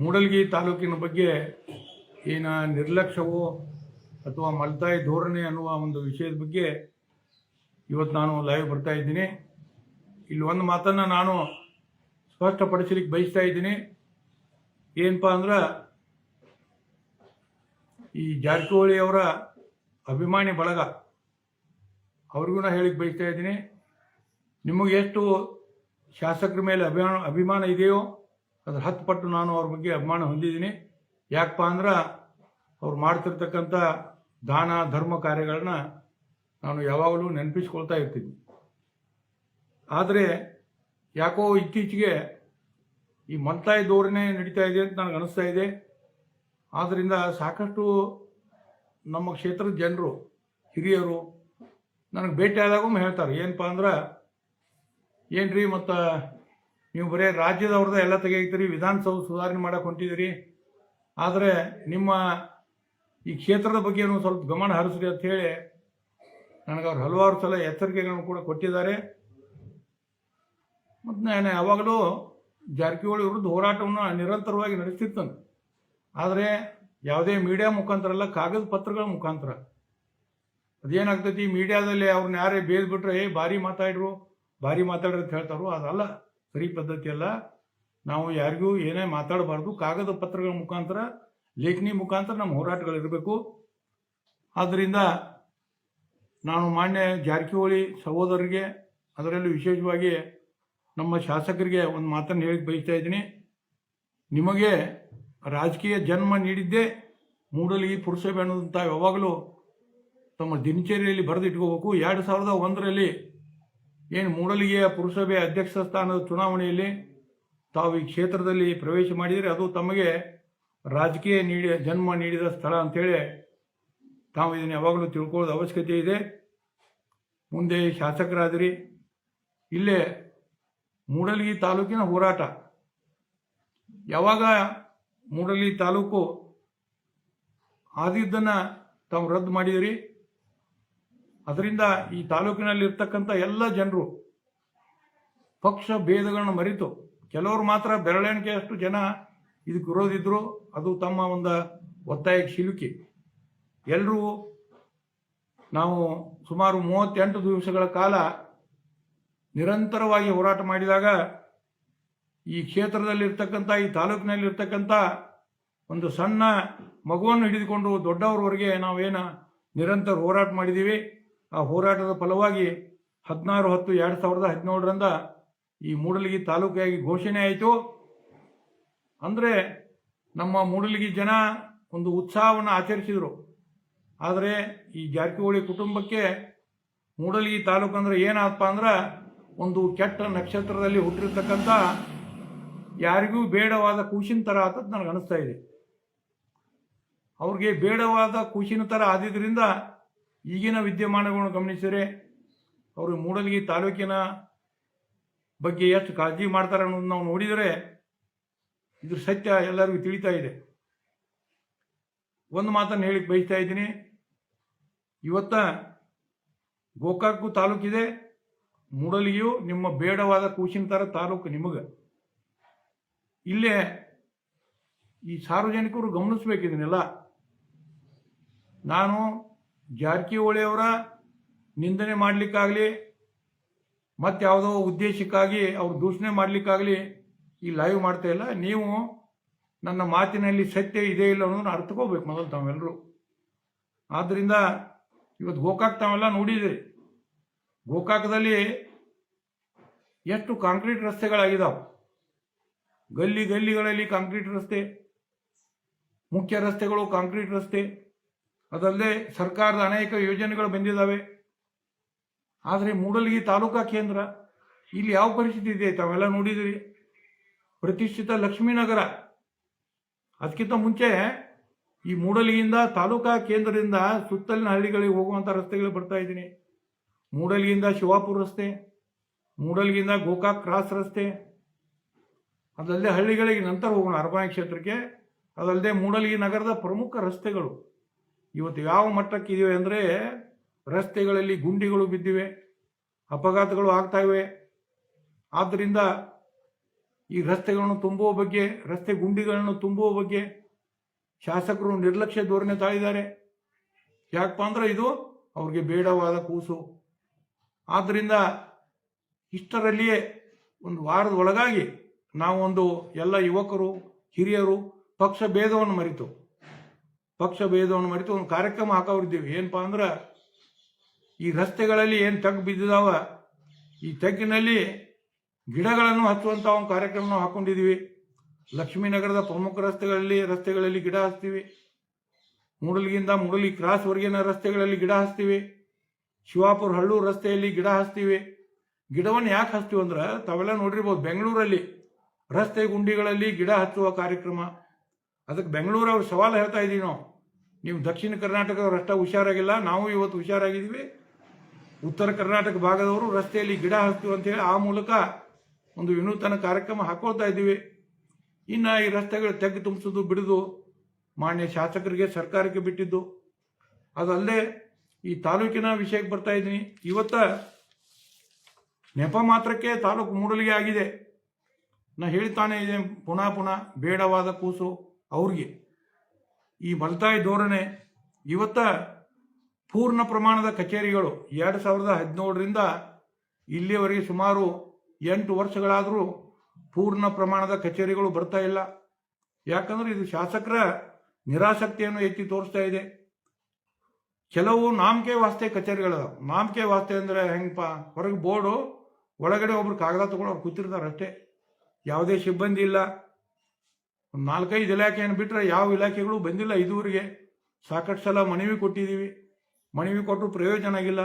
ಮೂಡಲ್ಗಿ ತಾಲೂಕಿನ ಬಗ್ಗೆ ಏನ ನಿರ್ಲಕ್ಷ್ಯವೋ ಅಥವಾ ಮಲ್ತಾಯಿ ಧೋರಣೆ ಅನ್ನುವ ಒಂದು ವಿಷಯದ ಬಗ್ಗೆ ಇವತ್ತು ನಾನು ಲೈವ್ ಬರ್ತಾ ಇದ್ದೀನಿ. ಇಲ್ಲಿ ಒಂದು ಮಾತನ್ನು ನಾನು ಸ್ಪಷ್ಟಪಡಿಸಲಿಕ್ಕೆ ಬಯಸ್ತಾ ಇದ್ದೀನಿ. ಏನಪ್ಪ ಅಂದ್ರೆ ಈ ಜಾರಕಿಹೊಳಿ ಅವರ ಅಭಿಮಾನಿ ಬಳಗ, ಅವ್ರಿಗೂ ನಾ ಹೇಳಿಕ್ಕೆ ಬಯಸ್ತಾ ಇದ್ದೀನಿ. ನಿಮಗೆ ಎಷ್ಟು ಶಾಸಕರ ಮೇಲೆ ಅಭಿಮಾನ ಅಭಿಮಾನ ಇದೆಯೋ ಅದ್ರ ಹತ್ತು ಪಟ್ಟು ನಾನು ಅವ್ರ ಬಗ್ಗೆ ಅಭಿಮಾನ ಹೊಂದಿದ್ದೀನಿ. ಯಾಕಪ್ಪ ಅಂದ್ರೆ ಅವ್ರು ಮಾಡ್ತಿರ್ತಕ್ಕಂಥ ದಾನ, ಧರ್ಮ ಕಾರ್ಯಗಳನ್ನ ನಾನು ಯಾವಾಗಲೂ ನೆನಪಿಸ್ಕೊಳ್ತಾ ಇರ್ತೀನಿ. ಆದರೆ ಯಾಕೋ ಇತ್ತೀಚೆಗೆ ಈ ಮಂತಾಯಿ ಧೋರಣೆ ನಡೀತಾ ಇದೆ ಅಂತ ನನಗೆ ಅನಿಸ್ತಾ ಇದೆ. ಆದ್ದರಿಂದ ಸಾಕಷ್ಟು ನಮ್ಮ ಕ್ಷೇತ್ರದ ಜನರು, ಹಿರಿಯರು ನನಗೆ ಭೇಟಿ ಹೇಳ್ತಾರೆ. ಏನಪ್ಪ ಅಂದ್ರೆ, ಏನ್ರಿ ಮತ್ತು ನೀವು ಬರೀ ರಾಜ್ಯದವ್ರದ ಎಲ್ಲ ತೆಗಿತೀರಿ ವಿಧಾನಸೌಧ ಸುಧಾರಣೆ ಮಾಡಕ್ಕೆ ಹೊಂಟಿದ್ದೀರಿ. ಆದರೆ ನಿಮ್ಮ ಈ ಕ್ಷೇತ್ರದ ಬಗ್ಗೆ ಸ್ವಲ್ಪ ಗಮನ ಹರಿಸ್ರಿ ಅಂತ ಹೇಳಿ ನನಗೆ ಅವ್ರು ಹಲವಾರು ಸಲ ಎಚ್ಚರಿಕೆಗಳನ್ನು ಕೂಡ ಕೊಟ್ಟಿದ್ದಾರೆ. ಮತ್ತು ನಾನು ಯಾವಾಗಲೂ ಜಾರಕಿಹೊಳಿ ವಿರುದ್ಧ ಹೋರಾಟವನ್ನು ನಿರಂತರವಾಗಿ ನಡೆಸ್ತಿರ್ತಾನೆ. ಆದರೆ ಯಾವುದೇ ಮೀಡಿಯಾ ಮುಖಾಂತರ ಅಲ್ಲ, ಕಾಗದ ಪತ್ರಗಳ ಮುಖಾಂತರ. ಅದೇನಾಗ್ತೈತಿ ಮೀಡಿಯಾದಲ್ಲಿ ಅವ್ರನ್ನ ಯಾರೇ ಬೇದ್ಬಿಟ್ರೆ ಏ ಭಾರಿ ಮಾತಾಡ್ರು, ಭಾರಿ ಮಾತಾಡ್ರಿ ಅಂತ ಹೇಳ್ತಾರೋ, ಅದಲ್ಲ. ಸರಿ ಪದ್ಧತಿ ಅಲ್ಲ. ನಾವು ಯಾರಿಗೂ ಏನೇ ಮಾತಾಡಬಾರ್ದು. ಕಾಗದ ಪತ್ರಗಳ ಮುಖಾಂತರ, ಲೇಖನಿ ಮುಖಾಂತರ ನಮ್ಮ ಹೋರಾಟಗಳಿರಬೇಕು ಆದ್ದರಿಂದ ನಾನು ಮಾನ್ಯ ಜಾರಕಿಹೊಳಿ ಸಹೋದರರಿಗೆ, ಅದರಲ್ಲೂ ವಿಶೇಷವಾಗಿ ನಮ್ಮ ಶಾಸಕರಿಗೆ ಒಂದು ಮಾತನ್ನು ಹೇಳಿ ಬಯಸ್ತಾ ಇದ್ದೀನಿ. ನಿಮಗೆ ರಾಜಕೀಯ ಜನ್ಮ ನೀಡಿದ್ದೇ ಮೂಡಲಿ ಪುರಸಭೆ ಅನ್ನೋದಂತ ಯಾವಾಗಲೂ ತಮ್ಮ ದಿನಚರಿಯಲ್ಲಿ ಬರೆದಿಟ್ಕೋಬೇಕು. ಎರಡು ಸಾವಿರದ ಒಂದರಲ್ಲಿ ಏನು ಮೂಡಲಿಗೆಯ ಪುರಸಭೆ ಅಧ್ಯಕ್ಷ ಸ್ಥಾನದ ಚುನಾವಣೆಯಲ್ಲಿ ತಾವು ಈ ಕ್ಷೇತ್ರದಲ್ಲಿ ಪ್ರವೇಶ ಮಾಡಿದರೆ ಅದು ತಮಗೆ ರಾಜಕೀಯ ನೀಡಿ ಜನ್ಮ ನೀಡಿದ ಸ್ಥಳ ಅಂತೇಳಿ ತಾವು ಇದನ್ನು ಯಾವಾಗಲೂ ತಿಳ್ಕೊಳ್ಳೋದು ಅವಶ್ಯಕತೆ ಇದೆ. ಮುಂದೆ ಶಾಸಕರಾದಿರಿ, ಇಲ್ಲೇ ಮೂಡಲಗಿ ತಾಲೂಕಿನ ಹೋರಾಟ. ಯಾವಾಗ ಮೂಡಲಗಿ ತಾಲೂಕು ಆದಿದ್ದನ್ನು ತಾವು ರದ್ದು ಮಾಡಿದಿರಿ ಅದರಿಂದ ಈ ತಾಲೂಕಿನಲ್ಲಿರ್ತಕ್ಕಂಥ ಎಲ್ಲ ಜನರು ಪಕ್ಷ ಭೇದಗಳನ್ನು ಮರೆತು ಕೆಲವರು ಮಾತ್ರ ಬೆರಳೆಣಿಕೆಯಷ್ಟು ಜನ ಇದಕ್ಕೆ ಇರೋದಿದ್ರು ಅದು ತಮ್ಮ ಒಂದು ಒತ್ತಾಯಕ್ಕೆ ಸಿಲುಕಿ. ಎಲ್ಲರೂ ನಾವು ಸುಮಾರು ಮೂವತ್ತೆಂಟು ದಿವಸಗಳ ಕಾಲ ನಿರಂತರವಾಗಿ ಹೋರಾಟ ಮಾಡಿದಾಗ ಈ ಕ್ಷೇತ್ರದಲ್ಲಿರ್ತಕ್ಕಂಥ, ಈ ತಾಲೂಕಿನಲ್ಲಿರ್ತಕ್ಕಂಥ ಒಂದು ಸಣ್ಣ ಮಗುವನ್ನು ಹಿಡಿದುಕೊಂಡು ದೊಡ್ಡವರವರೆಗೆ ನಾವೇನು ನಿರಂತರ ಹೋರಾಟ ಮಾಡಿದ್ದೀವಿ. ಆ ಹೋರಾಟದ ಫಲವಾಗಿ ಹದಿನಾರು ಹತ್ತು ಎರಡು ಸಾವಿರದ ಹದಿನೇಳರಿಂದ ಈ ಮೂಡಲಗಿ ತಾಲೂಕಾಗಿ ಘೋಷಣೆ ಆಯಿತು. ಅಂದರೆ ನಮ್ಮ ಮೂಡಲಗಿ ಜನ ಒಂದು ಉತ್ಸಾಹವನ್ನು ಆಚರಿಸಿದರು. ಆದರೆ ಈ ಜಾರಕಿಹೊಳಿ ಕುಟುಂಬಕ್ಕೆ ಮೂಡಲಗಿ ತಾಲೂಕು ಅಂದ್ರೆ ಏನಪ್ಪ ಅಂದ್ರೆ ಒಂದು ಕೆಟ್ಟ ನಕ್ಷತ್ರದಲ್ಲಿ ಹುಟ್ಟಿರ್ತಕ್ಕಂಥ ಯಾರಿಗೂ ಬೇಡವಾದ ಕೂಸಿನ ಥರ ಆತದ್ದು ನನಗೆ ಅನಿಸ್ತಾ ಇದೆ. ಅವ್ರಿಗೆ ಬೇಡವಾದ ಕೂಸಿನ ಥರ ಆದಿದ್ದರಿಂದ ಈಗಿನ ವಿದ್ಯಮಾನಗಳನ್ನು ಗಮನಿಸಿದರೆ ಅವರು ಮೂಡಲಗಿ ತಾಲೂಕಿನ ಬಗ್ಗೆ ಎಷ್ಟು ಕಾಳಜಿ ಮಾಡ್ತಾರೆ ಅನ್ನೋದು ನಾವು ನೋಡಿದರೆ ಇದ್ರ ಸತ್ಯ ಎಲ್ಲರಿಗೂ ತಿಳಿತಾ ಇದೆ. ಒಂದು ಮಾತನ್ನು ಹೇಳಿ ಬಯಸ್ತಾ ಇದ್ದೀನಿ. ಇವತ್ತ ಗೋಕಾಕು ತಾಲೂಕಿದೆ. ಮೂಡಲಿಗೆಯು ನಿಮ್ಮ ಬೇಡವಾದ ಥರ ತಾಲೂಕು ನಿಮಗೆ. ಇಲ್ಲೇ ಈ ಸಾರ್ವಜನಿಕರು ಗಮನಿಸ್ಬೇಕು ಇದನ್ನೆಲ್ಲ. ನಾನು ಜಾರಕಿಹೊಳಿ ಅವರ ನಿಂದನೆ ಮಾಡಲಿಕ್ಕಾಗಲಿ, ಮತ್ತು ಯಾವುದೋ ಉದ್ದೇಶಕ್ಕಾಗಿ ಅವ್ರು ದೂಷಣೆ ಮಾಡಲಿಕ್ಕಾಗಲಿ ಈ ಲೈವ್ ಮಾಡ್ತಾ ಇಲ್ಲ. ನೀವು ನನ್ನ ಮಾತಿನಲ್ಲಿ ಸತ್ಯ ಇದೇ ಇಲ್ಲ ಅನ್ನೋದನ್ನ ಅರ್ಥಕೋಬೇಕು ಮೊದಲು ತಾವೆಲ್ಲರೂ ಆದ್ದರಿಂದ ಇವತ್ತು ಗೋಕಾಕ್ ತಾವೆಲ್ಲ ನೋಡಿದಿರಿ. ಗೋಕಾಕದಲ್ಲಿ ಎಷ್ಟು ಕಾಂಕ್ರೀಟ್ ರಸ್ತೆಗಳಾಗಿದ್ದಾವೆ ಗಲ್ಲಿ ಗಲ್ಲಿಗಳಲ್ಲಿ ಕಾಂಕ್ರೀಟ್ ರಸ್ತೆ, ಮುಖ್ಯ ರಸ್ತೆಗಳು ಕಾಂಕ್ರೀಟ್ ರಸ್ತೆ. ಅದಲ್ಲದೆ ಸರ್ಕಾರದ ಅನೇಕ ಯೋಜನೆಗಳು ಬಂದಿದ್ದಾವೆ. ಆದರೆ ಮೂಡಲಗಿ ತಾಲೂಕಾ ಕೇಂದ್ರ, ಇಲ್ಲಿ ಯಾವ ಪರಿಸ್ಥಿತಿ ಇದೆ ತಾವೆಲ್ಲ ನೋಡಿದಿರಿ ಪ್ರತಿಷ್ಠಿತ ಲಕ್ಷ್ಮೀನಗರ. ಅದಕ್ಕಿಂತ ಮುಂಚೆ ಈ ಮೂಡಲಿಯಿಂದ ತಾಲೂಕಾ ಕೇಂದ್ರದಿಂದ ಸುತ್ತಲಿನ ಹಳ್ಳಿಗಳಿಗೆ ಹೋಗುವಂಥ ರಸ್ತೆಗಳು ಬರ್ತಾ ಇದ್ದೀನಿ. ಮೂಡಲಿಯಿಂದ ಶಿವಾಪುರ ರಸ್ತೆ ಮೂಡಲಿಗಿಂದ ಗೋಕಾಕ್ ಕ್ರಾಸ್ ರಸ್ತೆ. ಅದಲ್ಲದೆ ಹಳ್ಳಿಗಳಿಗೆ ನಂತರ ಹೋಗೋಣ ಅರಬಾಯಿ ಕ್ಷೇತ್ರಕ್ಕೆ. ಅದಲ್ಲದೆ ಮೂಡಲಗಿ ನಗರದ ಪ್ರಮುಖ ರಸ್ತೆಗಳು. ಇವತ್ತು ಯಾವ ಮಟ್ಟಕ್ಕೆ ಇವೆ ಅಂದರೆ ರಸ್ತೆಗಳಲ್ಲಿ ಗುಂಡಿಗಳು ಬಿದ್ದಿವೆ, ಅಪಘಾತಗಳು ಆಗ್ತಾ ಇವೆ. ಆದ್ದರಿಂದ ಈ ರಸ್ತೆಗಳನ್ನು ತುಂಬುವ ಬಗ್ಗೆ, ರಸ್ತೆ ಗುಂಡಿಗಳನ್ನು ತುಂಬುವ ಬಗ್ಗೆ ಶಾಸಕರು ನಿರ್ಲಕ್ಷ್ಯ ಧೋರಣೆ ತಾಳಿದ್ದಾರೆ. ಯಾಕಪ್ಪ ಅಂದ್ರೆ ಇದು ಅವ್ರಿಗೆ ಬೇಡವಾದ ಕೂಸು. ಆದ್ದರಿಂದ ಇಷ್ಟರಲ್ಲಿಯೇ ಒಂದು ವಾರದ ಒಳಗಾಗಿ ನಾವೊಂದು ಎಲ್ಲ ಯುವಕರು, ಹಿರಿಯರು ಪಕ್ಷ ಭೇದವನ್ನು ಮರಿತು ಪಕ್ಷ ಭೇದವನ್ನು ಮರಿತು ಒಂದು ಕಾರ್ಯಕ್ರಮ ಹಾಕೋರಿದ್ದೀವಿ ಏನಪ್ಪ ಅಂದ್ರೆ, ಈ ರಸ್ತೆಗಳಲ್ಲಿ ಏನು ತಗ್ಗು ಬಿದ್ದಿದಾವ, ಈ ತಗ್ಗಿನಲ್ಲಿ ಗಿಡಗಳನ್ನು ಹಚ್ಚುವಂಥ ಒಂದು ಕಾರ್ಯಕ್ರಮ ಹಾಕೊಂಡಿದ್ದೀವಿ ಲಕ್ಷ್ಮೀನಗರದ ಪ್ರಮುಖ ರಸ್ತೆಗಳಲ್ಲಿ ರಸ್ತೆಗಳಲ್ಲಿ ಗಿಡ ಹಚ್ತೀವಿ. ಮೂಡಲ್ಗಿಂದ ಮೂಡಲಿ ಕ್ರಾಸ್ವರೆಗಿನ ರಸ್ತೆಗಳಲ್ಲಿ ಗಿಡ ಹಚ್ತೀವಿ. ಶಿವಾಪುರ ಹಳ್ಳೂರು ರಸ್ತೆಯಲ್ಲಿ ಗಿಡ ಹಚ್ತೀವಿ. ಗಿಡವನ್ನು ಯಾಕೆ ಹಚ್ತೀವಿ ಅಂದ್ರೆ, ತಾವೆಲ್ಲ ನೋಡಿರ್ಬೋದು, ಬೆಂಗಳೂರಲ್ಲಿ ರಸ್ತೆ ಗುಂಡಿಗಳಲ್ಲಿ ಗಿಡ ಹಚ್ಚುವ ಕಾರ್ಯಕ್ರಮ. ಅದಕ್ಕೆ ಬೆಂಗಳೂರು ಅವ್ರು ಸವಾಲು ಹೇಳ್ತಾ ಇದ್ದೀವಿ ನಾವು. ನೀವು ದಕ್ಷಿಣ ಕರ್ನಾಟಕದವರು ಅಷ್ಟ ಹುಷಾರಾಗಿಲ್ಲ, ನಾವು ಇವತ್ತು ಹುಷಾರಾಗಿದ್ದೀವಿ. ಉತ್ತರ ಕರ್ನಾಟಕ ಭಾಗದವರು ರಸ್ತೆಯಲ್ಲಿ ಗಿಡ ಹಾಕ್ತೀವಿ ಅಂತ ಹೇಳಿ ಆ ಮೂಲಕ ಒಂದು ವಿನೂತನ ಕಾರ್ಯಕ್ರಮ ಹಾಕೋತಾ ಇದ್ದೀವಿ. ಇನ್ನು ಈ ರಸ್ತೆಗಳು ತೆಗ್ಗು ತುಂಬಿಸೋದು, ಬಿಡೋದು ಮಾನ್ಯ ಶಾಸಕರಿಗೆ ಸರ್ಕಾರಕ್ಕೆ ಬಿಟ್ಟಿದ್ದು. ಅದಲ್ಲದೆ ಈ ತಾಲೂಕಿನ ವಿಷಯಕ್ಕೆ ಬರ್ತಾ ಇದ್ದೀನಿ. ಇವತ್ತ ನೆಪ ಮಾತ್ರಕ್ಕೆ ತಾಲೂಕು ಮೂಡಲಿಗೆ ಆಗಿದೆ. ನಾ ಹೇಳ್ತಾನೆ ಇದೆ, ಪುನಃ ಪುನಃ ಬೇಡವಾದ ಕೂಸು ಅವ್ರಿಗೆ. ಈ ಬಲತಾಯಿ ಧೋರಣೆ ಇವತ್ತ ಪೂರ್ಣ ಪ್ರಮಾಣದ ಕಚೇರಿಗಳು ಎರಡು ಸಾವಿರದ ಹದಿನೇಳರಿಂದ ಇಲ್ಲಿಯವರೆಗೆ ಸುಮಾರು ಎಂಟು ವರ್ಷಗಳಾದರೂ ಪೂರ್ಣ ಪ್ರಮಾಣದ ಕಚೇರಿಗಳು ಬರ್ತಾ ಇಲ್ಲ. ಯಾಕಂದ್ರೆ ಇದು ಶಾಸಕರ ನಿರಾಸಕ್ತಿಯನ್ನು ಎತ್ತಿ ತೋರಿಸ್ತಾ ಇದೆ. ಕೆಲವು ನಾಮಕೆ ವಾಸ್ತೆ ಕಚೇರಿಗಳದಾವ ನಾಮಕೆ ವಾಸ್ತೆ ಅಂದರೆ ಹೆಂಗಪ್ಪ ಹೊರಗೆ ಬೋರ್ಡು, ಒಳಗಡೆ ಒಬ್ರು ಕಾಗದ ತಗೊಂಡು ಅವ್ರು ಕೂತಿರ್ತಾರೆ ಅಷ್ಟೇ ಯಾವುದೇ ಸಿಬ್ಬಂದಿ ಇಲ್ಲ. ಒಂದು ನಾಲ್ಕೈದು ಇಲಾಖೆಯನ್ನು ಬಿಟ್ಟರೆ ಯಾವ ಇಲಾಖೆಗಳು ಬಂದಿಲ್ಲ ಇದುವರೆಗೆ ಸಾಕಷ್ಟು ಸಲ ಮನವಿ ಕೊಟ್ಟಿದ್ದೀವಿ ಮನವಿ ಕೊಟ್ಟರು ಪ್ರಯೋಜನ ಆಗಿಲ್ಲ.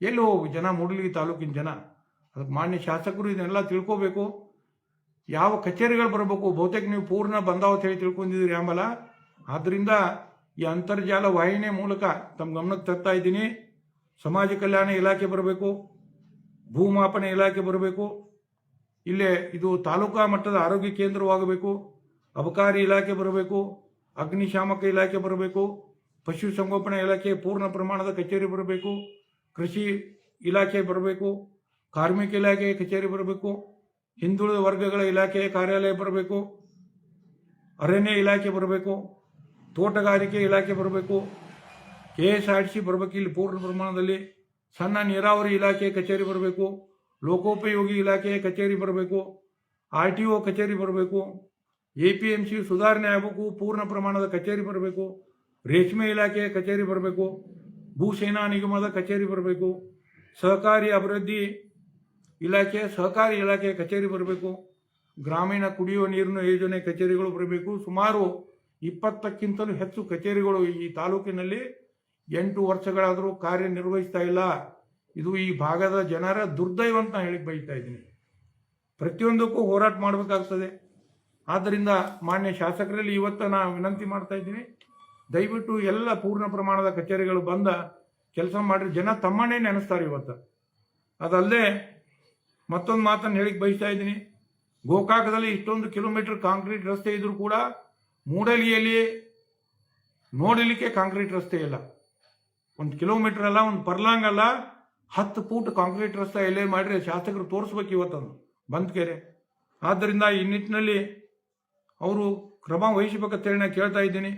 ಎಲ್ಲಿ ಹೋಗು ಜನ, ಮೂಡಲಿಗೆ ತಾಲೂಕಿನ ಜನ. ಅದಕ್ಕೆ ಮಾನ್ಯ ಶಾಸಕರು ಇದನ್ನೆಲ್ಲ ತಿಳ್ಕೋಬೇಕು. ಯಾವ ಕಚೇರಿಗಳು ಬರಬೇಕು? ಬಹುತೇಕ ನೀವು ಪೂರ್ಣ ಬಂದಾವತ್ ಹೇಳಿ ತಿಳ್ಕೊಂಡಿದ್ದೀರಿ ಆಮೇಲೆ ಆದ್ದರಿಂದ ಈ ಅಂತರ್ಜಾಲ ವಾಹಿನಿ ಮೂಲಕ ತಮ್ಮ ಗಮನಕ್ಕೆ ತರ್ತಾ ಇದ್ದೀನಿ. ಸಮಾಜ ಕಲ್ಯಾಣ ಇಲಾಖೆ ಬರಬೇಕು. ಭೂಮಾಪನ ಇಲಾಖೆ ಬರಬೇಕು. ಇಲ್ಲೇ ಇದು ತಾಲೂಕಾ ಮಟ್ಟದ ಆರೋಗ್ಯ ಕೇಂದ್ರವಾಗಬೇಕು, ಅಬಕಾರಿ ಇಲಾಖೆ ಬರಬೇಕು ಅಗ್ನಿಶಾಮಕ ಇಲಾಖೆ ಬರಬೇಕು ಪಶುಸಂಗೋಪನಾ ಇಲಾಖೆ ಪೂರ್ಣ ಪ್ರಮಾಣದ ಕಚೇರಿ ಬರಬೇಕು, ಕೃಷಿ ಇಲಾಖೆ ಬರಬೇಕು, ಕಾರ್ಮಿಕ ಇಲಾಖೆ ಕಚೇರಿ ಬರಬೇಕು, ಹಿಂದುಳಿದ ವರ್ಗಗಳ ಇಲಾಖೆ ಕಾರ್ಯಾಲಯ ಬರಬೇಕು, ಅರಣ್ಯ ಇಲಾಖೆ ಬರಬೇಕು, ತೋಟಗಾರಿಕೆ ಇಲಾಖೆ ಬರಬೇಕು, ಕೆ ಎಸ್ ಆರ್ ಸಿ ಬರಬೇಕು ಇಲ್ಲಿ ಪೂರ್ಣ ಪ್ರಮಾಣದಲ್ಲಿ, ಸಣ್ಣ ನೀರಾವರಿ ಇಲಾಖೆ ಕಚೇರಿ ಬರಬೇಕು ಲೋಕೋಪಯೋಗಿ ಇಲಾಖೆಯ ಕಚೇರಿ ಬರಬೇಕು, ಆರ್ ಟಿ ಒ ಕಚೇರಿ ಬರಬೇಕು, ಎ ಪಿ ಎಂ ಸಿ ಸುಧಾರಣೆ ಆಗಬೇಕು, ಪೂರ್ಣ ಪ್ರಮಾಣದ ಕಚೇರಿ ಬರಬೇಕು, ರೇಷ್ಮೆ ಇಲಾಖೆಯ ಕಚೇರಿ ಬರಬೇಕು ಭೂಸೇನಾ ನಿಗಮದ ಕಚೇರಿ ಬರಬೇಕು, ಸಹಕಾರಿ ಅಭಿವೃದ್ಧಿ ಇಲಾಖೆ ಸಹಕಾರಿ ಇಲಾಖೆಯ ಕಚೇರಿ ಬರಬೇಕು, ಗ್ರಾಮೀಣ ಕುಡಿಯುವ ನೀರಿನ ಯೋಜನೆ ಕಚೇರಿಗಳು ಬರಬೇಕು. ಸುಮಾರು ಇಪ್ಪತ್ತಕ್ಕಿಂತಲೂ ಹೆಚ್ಚು ಕಚೇರಿಗಳು ಈ ತಾಲೂಕಿನಲ್ಲಿ ಎಂಟು ವರ್ಷಗಳಾದರೂ ಕಾರ್ಯನಿರ್ವಹಿಸ್ತಾ ಇಲ್ಲ. ಇದು ಈ ಭಾಗದ ಜನರ ದುರ್ದೈವ ಅಂತ ಹೇಳಿಕ್ ಬಯಸ್ತಾ ಇದ್ದೀನಿ. ಪ್ರತಿಯೊಂದಕ್ಕೂ ಹೋರಾಟ ಮಾಡಬೇಕಾಗ್ತದೆ. ಆದ್ದರಿಂದ ಮಾನ್ಯ ಶಾಸಕರಲ್ಲಿ ಇವತ್ತು ನಾನು ವಿನಂತಿ ಮಾಡ್ತಾ ಇದ್ದೀನಿ. ದಯವಿಟ್ಟು ಎಲ್ಲ ಪೂರ್ಣ ಪ್ರಮಾಣದ ಕಚೇರಿಗಳು ಬಂದ ಕೆಲಸ ಮಾಡಿರಿ. ಜನ ತಮ್ಮನ್ನೇ ನೆನೆಸ್ತಾರೆ ಇವತ್ತು. ಅದಲ್ಲದೆ ಮತ್ತೊಂದು ಮಾತನ್ನು ಹೇಳಿಕ್ ಬಯಸ್ತಾ ಇದ್ದೀನಿ. ಗೋಕಾಕದಲ್ಲಿ ಇಷ್ಟೊಂದು ಕಿಲೋಮೀಟರ್ ಕಾಂಕ್ರೀಟ್ ರಸ್ತೆ ಇದ್ರೂ ಕೂಡ ಮೂಡಲಿಯಲ್ಲಿ ನೋಡಲಿಕ್ಕೆ ಕಾಂಕ್ರೀಟ್ ರಸ್ತೆ ಇಲ್ಲ. ಒಂದು ಕಿಲೋಮೀಟರ್ ಅಲ್ಲ, ಒಂದು ಪರ್ಲಾಂಗ್ ಅಲ್ಲ. ಹತ್ತು ಫೂಟ್ ಕಾಂಕ್ರೀಟ್ ರಸ್ತೆ ಎಲ್ಲೇ ಮಾಡಿರಿ ಶಾಸಕರು ತೋರಿಸ್ಬೇಕು ಇವತ್ತನ್ನು ಬಂದ್ಕೆರೆ. ಆದ್ದರಿಂದ ಈ ನಿಟ್ಟಿನಲ್ಲಿ ಅವರು ಕ್ರಮ ವಹಿಸಬೇಕಂತೇಳಿ ನಾನು ಕೇಳ್ತಾ ಇದ್ದೀನಿ.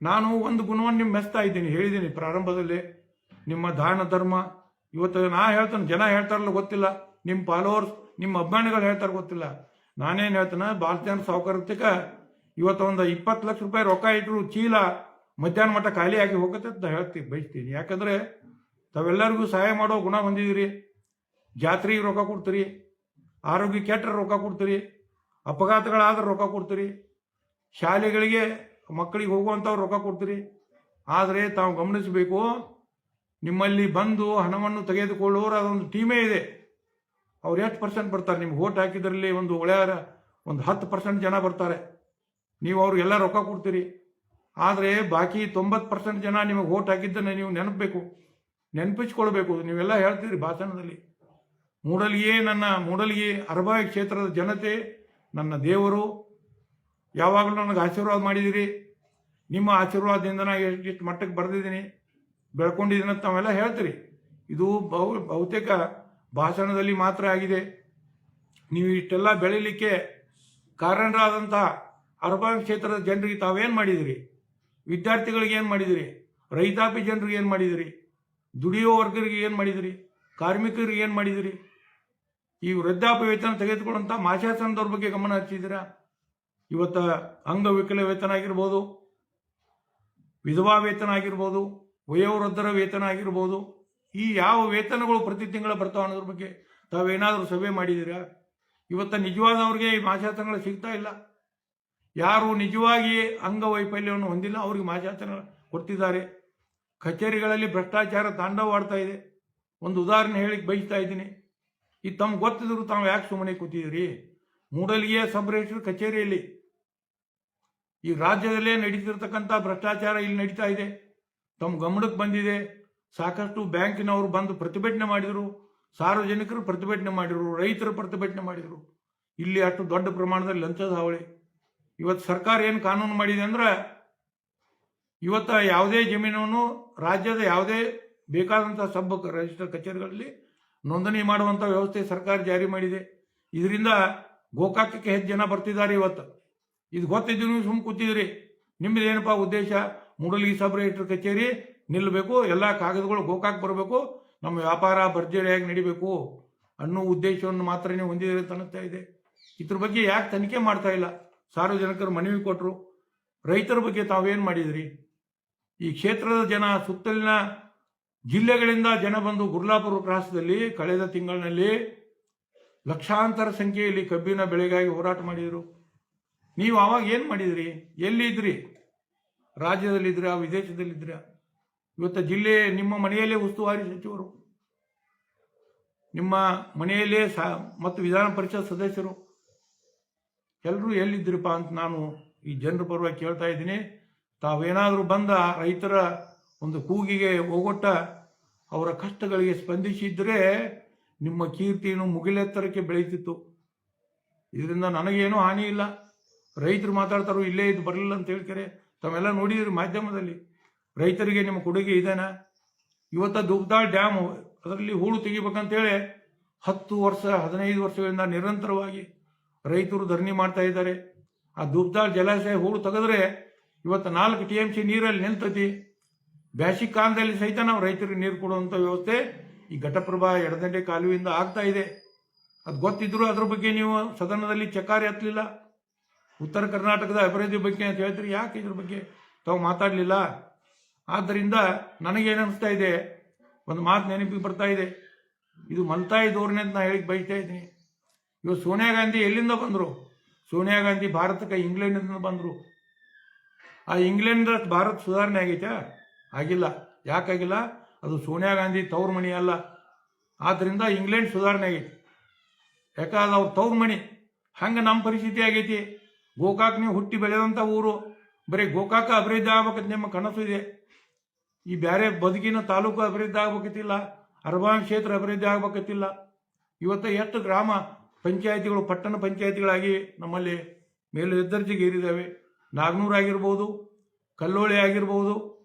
ನಾನು ಒಂದು ಗುಣವನ್ನು ನಿಮ್ಮ ಮೆಸ್ತಾ ಇದ್ದೀನಿ, ಹೇಳಿದ್ದೀನಿ ಪ್ರಾರಂಭದಲ್ಲಿ. ನಿಮ್ಮ ದಾನ ಧರ್ಮ, ಇವತ್ತು ನಾ ಹೇಳ್ತಾನೆ, ಜನ ಹೇಳ್ತಾರಲ್ಲ ಗೊತ್ತಿಲ್ಲ. ನಿಮ್ಮ ಫಾಲೋವರ್ಸ್ ನಿಮ್ಮ ಅಭಿಮಾನಿಗಳು ಹೇಳ್ತಾರೆ ಗೊತ್ತಿಲ್ಲ. ನಾನೇನು ಹೇಳ್ತಾನೆ ಭಾರತೀಯ ಸಾವುಕಾರತಿಕ ಇವತ್ತು ಒಂದು ಇಪ್ಪತ್ತು ಲಕ್ಷ ರೂಪಾಯಿ ರೊಕ್ಕ ಇಟ್ಟರು ಚೀಲ ಮಧ್ಯಾಹ್ನ ಮಟ್ಟ ಖಾಲಿ ಆಗಿ ಹೋಗುತ್ತೆ ಅಂತ ಹೇಳ್ತೀನಿ ಬಯಸ್ತೀನಿ. ಯಾಕಂದ್ರೆ ತಾವೆಲ್ಲರಿಗೂ ಸಹಾಯ ಮಾಡೋ ಗುಣ ಹೊಂದಿದ್ದೀರಿ ಜಾತ್ರೆಗೆ ರೊಕ್ಕ ಕೊಡ್ತೀರಿ. ಆರೋಗ್ಯ ಕೆಟ್ಟರೆ ರೊಕ್ಕ ಕೊಡ್ತೀರಿ. ಅಪಘಾತಗಳಾದ್ರೆ ರೊಕ್ಕ ಕೊಡ್ತೀರಿ. ಶಾಲೆಗಳಿಗೆ ಮಕ್ಕಳಿಗೆ ಹೋಗುವಂಥವ್ರು ರೊಕ್ಕ ಕೊಡ್ತೀರಿ. ಆದರೆ ತಾವು ಗಮನಿಸಬೇಕು, ನಿಮ್ಮಲ್ಲಿ ಬಂದು ಹಣವನ್ನು ತೆಗೆದುಕೊಳ್ಳುವವರು ಅದೊಂದು ಟೀಮೇ ಇದೆ. ಅವ್ರು ಎಷ್ಟು ಪರ್ಸೆಂಟ್ ಬರ್ತಾರೆ? ನಿಮ್ಗೆ ಓಟ್ ಹಾಕಿದ್ರಲ್ಲಿ ಒಂದು ಒಳ್ಳೆಯ ಒಂದು ಹತ್ತು ಪರ್ಸೆಂಟ್ ಜನ ಬರ್ತಾರೆ. ನೀವು ಅವ್ರಿಗೆಲ್ಲ ರೊಕ್ಕ ಕೊಡ್ತೀರಿ. ಆದರೆ ಬಾಕಿ ತೊಂಬತ್ತು ಪರ್ಸೆಂಟ್ ಜನ ನಿಮಗೆ ಓಟ್ ಹಾಕಿದ್ದನ್ನು ನೀವು ನೆನಪಬೇಕು. ನೆನಪಿಸ್ಕೊಳ್ಬೇಕು. ನೀವೆಲ್ಲ ಹೇಳ್ತೀರಿ ಭಾಷಣದಲ್ಲಿ. ಮೂಡಲಿಯೇ ನನ್ನ ಮೂಡಲಿಗೆ ಅರಬಾಯಿ ಕ್ಷೇತ್ರದ ಜನತೆ, ನನ್ನ ದೇವರು. ಯಾವಾಗಲೂ ನನಗೆ ಆಶೀರ್ವಾದ ಮಾಡಿದಿರಿ ನಿಮ್ಮ ಆಶೀರ್ವಾದದಿಂದ ನಾನು ಎಷ್ಟು ಎಷ್ಟು ಮಟ್ಟಕ್ಕೆ ಬರೆದಿದ್ದೀನಿ, ಬೆಳ್ಕೊಂಡಿದ್ದೀನಿ ಅಂತ ತಾವೆಲ್ಲ ಹೇಳ್ತೀರಿ. ಇದು ಬಹು, ಬಹುತೇಕ ಭಾಷಣದಲ್ಲಿ ಮಾತ್ರ ಆಗಿದೆ. ನೀವು ಇಷ್ಟೆಲ್ಲ ಬೆಳೀಲಿಕ್ಕೆ ಕಾರಣರಾದಂಥ ಅರ್ಬನ್ ಕ್ಷೇತ್ರದ ಜನರಿಗೆ ತಾವೇನು ಮಾಡಿದಿರಿ ವಿದ್ಯಾರ್ಥಿಗಳಿಗೆ ಏನು ಮಾಡಿದಿರಿ ರೈತಾಪಿ ಜನರಿಗೆ ಏನು ಮಾಡಿದಿರಿ ದುಡಿಯೋ ವರ್ಗರಿಗೆ ಏನು ಮಾಡಿದಿರಿ? ಕಾರ್ಮಿಕರಿಗೆ ಏನು ಮಾಡಿದಿರಿ? ಈ ವೃದ್ಧಾಪ್ಯ ವೇತನ ತೆಗೆದುಕೊಳ್ಳುವಂಥ ಮಾಶಾಸನದವ್ರ ಬಗ್ಗೆ ಗಮನ ಹರಿಸಿದ್ದೀರಾ? ಇವತ್ತು ಅಂಗವಿಕಲ ವೇತನ ಆಗಿರ್ಬೋದು, ವಿಧವಾ ವೇತನ ಆಗಿರ್ಬೋದು, ವಯೋವೃದ್ಧರ ವೇತನ ಆಗಿರ್ಬೋದು, ಈ ಯಾವ ವೇತನಗಳು ಪ್ರತಿ ತಿಂಗಳ ಬರ್ತಾವೆ ಅನ್ನೋದ್ರ ಬಗ್ಗೆ ತಾವೇನಾದರೂ ಸಭೆ ಮಾಡಿದ್ದೀರಾ? ಇವತ್ತು ನಿಜವಾದವ್ರಿಗೆ ಈ ಮಾಶಾಸನಗಳು ಸಿಗ್ತಾ ಇಲ್ಲ. ಯಾರು ನಿಜವಾಗಿ ಅಂಗವೈಫಲ್ಯವನ್ನು ಹೊಂದಿಲ್ಲ, ಅವ್ರಿಗೆ ಮಾಶಾಸನ ಕೊಡ್ತಿದ್ದಾರೆ. ಕಚೇರಿಗಳಲ್ಲಿ ಭ್ರಷ್ಟಾಚಾರ ತಾಂಡವಾಡ್ತಾ ಇದೆ. ಒಂದು ಉದಾಹರಣೆ ಹೇಳಿಕ್ ಬಯಸ್ತಾ ಇದ್ದೀನಿ. ಈ ತಮ್ಗೆ ಗೊತ್ತಿದ್ರು ತಾವು ಯಾಕೆ ಸುಮ್ಮನೆ ಕೂತಿದ್ದೀರಿ ಮೂಡಲಿಗೆ ಸಬ್ ರಿಜಿಸ್ಟ್ರ್ ಕಚೇರಿಯಲ್ಲಿ ಈ ರಾಜ್ಯದಲ್ಲೇ ನಡೀತಿರ್ತಕ್ಕಂಥ ಭ್ರಷ್ಟಾಚಾರ ಇಲ್ಲಿ ನಡೀತಾ ಇದೆ. ತಮ್ಮ ಗಮನಕ್ಕೆ ಬಂದಿದೆ. ಸಾಕಷ್ಟು ಬ್ಯಾಂಕಿನವರು ಬಂದು ಪ್ರತಿಭಟನೆ ಮಾಡಿದರು. ಸಾರ್ವಜನಿಕರು ಪ್ರತಿಭಟನೆ ಮಾಡಿದರು. ರೈತರು ಪ್ರತಿಭಟನೆ ಮಾಡಿದರು. ಇಲ್ಲಿ ಅಷ್ಟು ದೊಡ್ಡ ಪ್ರಮಾಣದಲ್ಲಿ ಲಂಚದ ಹಾವಳಿ. ಇವತ್ತು ಸರ್ಕಾರ ಏನು ಕಾನೂನು ಮಾಡಿದೆ ಅಂದ್ರೆ ಇವತ್ತು ಯಾವುದೇ ಜಮೀನನ್ನು ರಾಜ್ಯದ ಯಾವುದೇ ಬೇಕಾದಂಥ ಸಬ್ ರಿಜಿಸ್ಟರ್ ಕಚೇರಿಗಳಲ್ಲಿ ನೋಂದಣಿ ಮಾಡುವಂಥ ವ್ಯವಸ್ಥೆ ಸರ್ಕಾರ ಜಾರಿ ಮಾಡಿದೆ. ಇದರಿಂದ ಗೋಕಾಕಕ್ಕೆ ಹೆಚ್ಚು ಜನ ಬರ್ತಿದ್ದಾರೆ ಇವತ್ತು. ಇದು ಗೊತ್ತಿದ್ದೀನಿ ಸುಮ್ಮನೆ ಕೂತಿದ್ರಿ. ನಿಮ್ಮದು ಏನಪ್ಪ ಉದ್ದೇಶ? ಮೂಡಲಿ ಸಬ್ ರಿಜಿಸ್ಟರ್ ಕಚೇರಿ ನಿಲ್ಲಬೇಕು ಎಲ್ಲ ಕಾಗದಗಳು ಗೋಕಾಕ್ ಬರಬೇಕು, ನಮ್ಮ ವ್ಯಾಪಾರ ಭರ್ಜರಿಯಾಗಿ ನಡಿಬೇಕು ಅನ್ನೋ ಉದ್ದೇಶವನ್ನು ಮಾತ್ರ ನೀವು ಹೊಂದಿದ್ದೀರಿ ಅಂತ ಅನಿಸ್ತಾ ಇದೆ. ಇದ್ರ ಬಗ್ಗೆ ಯಾಕೆ ತನಿಖೆ ಮಾಡ್ತಾ ಇಲ್ಲ? ಸಾರ್ವಜನಿಕರು ಮನವಿ ಕೊಟ್ಟರು ರೈತರ ಬಗ್ಗೆ ತಾವೇನು ಮಾಡಿದ್ರಿ? ಈ ಕ್ಷೇತ್ರದ ಜನ ಸುತ್ತಲಿನ ಜಿಲ್ಲೆಗಳಿಂದ ಜನ ಬಂದು ಗುರ್ಲಾಪುರ ಪ್ರಾಸದಲ್ಲಿ ಕಳೆದ ತಿಂಗಳಿನಲ್ಲಿ ಲಕ್ಷಾಂತರ ಸಂಖ್ಯೆಯಲ್ಲಿ ಕಬ್ಬಿನ ಬೆಳೆಗಾಗಿ ಹೋರಾಟ ಮಾಡಿದರು. ನೀವು ಆವಾಗ ಏನು ಮಾಡಿದ್ರಿ? ಎಲ್ಲಿದ್ರಿ? ರಾಜ್ಯದಲ್ಲಿದ್ದೀರಾ ವಿದೇಶದಲ್ಲಿದ್ದೀರಾ ಇವತ್ತು ಜಿಲ್ಲೆ ನಿಮ್ಮ ಮನೆಯಲ್ಲೇ ಉಸ್ತುವಾರಿ ಸಚಿವರು. ನಿಮ್ಮ ಮನೆಯಲ್ಲೇ ಸಾ ಮತ್ತು ವಿಧಾನ ಪರಿಷತ್ ಸದಸ್ಯರು. ಎಲ್ಲರೂ ಎಲ್ಲಿದ್ದೀರಪ್ಪ ಅಂತ ನಾನು ಈ ಜನರ ಪರವಾಗಿ ಕೇಳ್ತಾ ಇದ್ದೀನಿ. ತಾವೇನಾದರೂ ಬಂದ ರೈತರ ಒಂದು ಕೂಗಿಗೆ ಹೋಗೊಟ್ಟ ಅವರ ಕಷ್ಟಗಳಿಗೆ ಸ್ಪಂದಿಸಿದ್ರೆ ನಿಮ್ಮ ಕೀರ್ತಿಯನ್ನು ಮುಗಿಲೆತ್ತರಕ್ಕೆ ಬೆಳೀತಿತ್ತು. ಇದರಿಂದ ನನಗೇನು ಹಾನಿ ಇಲ್ಲ. ರೈತರು ಮಾತಾಡ್ತಾರೋ ಇಲ್ಲೇ ಇದು ಬರಲಿಲ್ಲ ಅಂತ ಹೇಳ್ತಾರೆ ತಾವೆಲ್ಲ ನೋಡಿದ್ರಿ ಮಾಧ್ಯಮದಲ್ಲಿ. ರೈತರಿಗೆ ನಿಮ್ಮ ಕೊಡುಗೆ ಇದೇನಾ? ಇವತ್ತ ದುಗ್ದಾಳ್ ಡ್ಯಾಮ್ ಅದರಲ್ಲಿ ಹೂಳು ತೆಗಿಬೇಕಂತೇಳಿ ಹತ್ತು ವರ್ಷ, ಹದಿನೈದು ವರ್ಷಗಳಿಂದ ನಿರಂತರವಾಗಿ ರೈತರು ಧರಣಿ ಮಾಡ್ತಾ ಇದ್ದಾರೆ. ಆ ದುಬ್ದಾಳ್ ಜಲಾಶಯ ಹೂಳು ತೆಗೆದ್ರೆ ಇವತ್ತು ನಾಲ್ಕು ಟಿ ಎಂ ಸಿ ನೀರಲ್ಲಿ ನಿಲ್ತತಿ ಬ್ಯಾಸಿಕ್ ಕಾಲದಲ್ಲಿ ಸಹಿತ ನಾವು ರೈತರಿಗೆ ನೀರು ಕೊಡುವಂಥ ವ್ಯವಸ್ಥೆ ಈ ಘಟಪ್ರಭಾ ಎಡದಂಡೆ ಕಾಲುವೆಯಿಂದ ಆಗ್ತಾ ಇದೆ. ಅದು ಗೊತ್ತಿದ್ರು ಅದ್ರ ಬಗ್ಗೆ ನೀವು ಸದನದಲ್ಲಿ ಚಕಾರಿ ಹತ್ತಲಿಲ್ಲ. ಉತ್ತರ ಕರ್ನಾಟಕದ ಅಭಿವೃದ್ಧಿ ಬಗ್ಗೆ ಅಂತ ಹೇಳ್ತೀರಿ, ಯಾಕೆ ಇದ್ರ ಬಗ್ಗೆ ತಾವು ಮಾತಾಡಲಿಲ್ಲ? ಆದ್ದರಿಂದ ನನಗೇನು ಅನಿಸ್ತಾ ಇದೆ, ಒಂದು ಮಾತು ನೆನಪಿಗೆ ಬರ್ತಾ ಇದೆ. ಇದು ಮಲ್ತಾಯಿ ಧೋರಣೆ ಅಂತ ನಾ ಹೇಳಿ ಬಯಸ್ತಾ ಇದ್ದೀನಿ. ಇವತ್ತು ಸೋನಿಯಾ ಗಾಂಧಿ ಎಲ್ಲಿಂದ ಬಂದರು? ಸೋನಿಯಾ ಗಾಂಧಿ ಭಾರತಕ್ಕೆ ಇಂಗ್ಲೆಂಡಿಂದ ಬಂದರು. ಆ ಇಂಗ್ಲೆಂಡ್ ಭಾರತ ಸುಧಾರಣೆ ಆಗೈತೆ? ಆಗಿಲ್ಲ. ಯಾಕಾಗಿಲ್ಲ ಅದು ಸೋನಿಯಾ ಗಾಂಧಿ ತವ್ರ ಮಣಿ ಅಲ್ಲ. ಆದ್ದರಿಂದ ಇಂಗ್ಲೆಂಡ್ ಸುಧಾರಣೆ ಆಗೈತಿ. ಯಾಕಂದ್ರೆ ಅವ್ರ ತವ್ರ ಮಣಿ. ಹಂಗೆ ನಮ್ಮ ಪರಿಸ್ಥಿತಿ ಆಗೈತಿ. ಗೋಕಾಕ್ ನೀವು ಹುಟ್ಟಿ ಬೆಳೆದಂಥ ಊರು. ಬರೀ ಗೋಕಾಕ ಅಭಿವೃದ್ಧಿ ಆಗ್ಬೇಕಂತ ನಿಮ್ಮ ಕನಸು ಇದೆ. ಈ ಬೇರೆ ಬದುಕಿನ ತಾಲೂಕು ಅಭಿವೃದ್ಧಿ ಆಗ್ಬೇಕತ್ತಿಲ್ಲ. ಅರ್ಬಾನ್ ಕ್ಷೇತ್ರ ಅಭಿವೃದ್ಧಿ ಆಗ್ಬೇಕತ್ತಿಲ್ಲ. ಇವತ್ತು ಎಷ್ಟು ಗ್ರಾಮ ಪಂಚಾಯತಿಗಳು, ಪಟ್ಟಣ ಪಂಚಾಯತಿಗಳಾಗಿ ನಮ್ಮಲ್ಲಿ ಮೇಲು ಎದ್ದರ್ಜೆಗೆ ಏರಿದ್ದಾವೆ ನಾಗ್ನೂರು ಆಗಿರ್ಬೋದು, ಕಲ್ಲೋಳಿ ಆಗಿರ್ಬೋದು,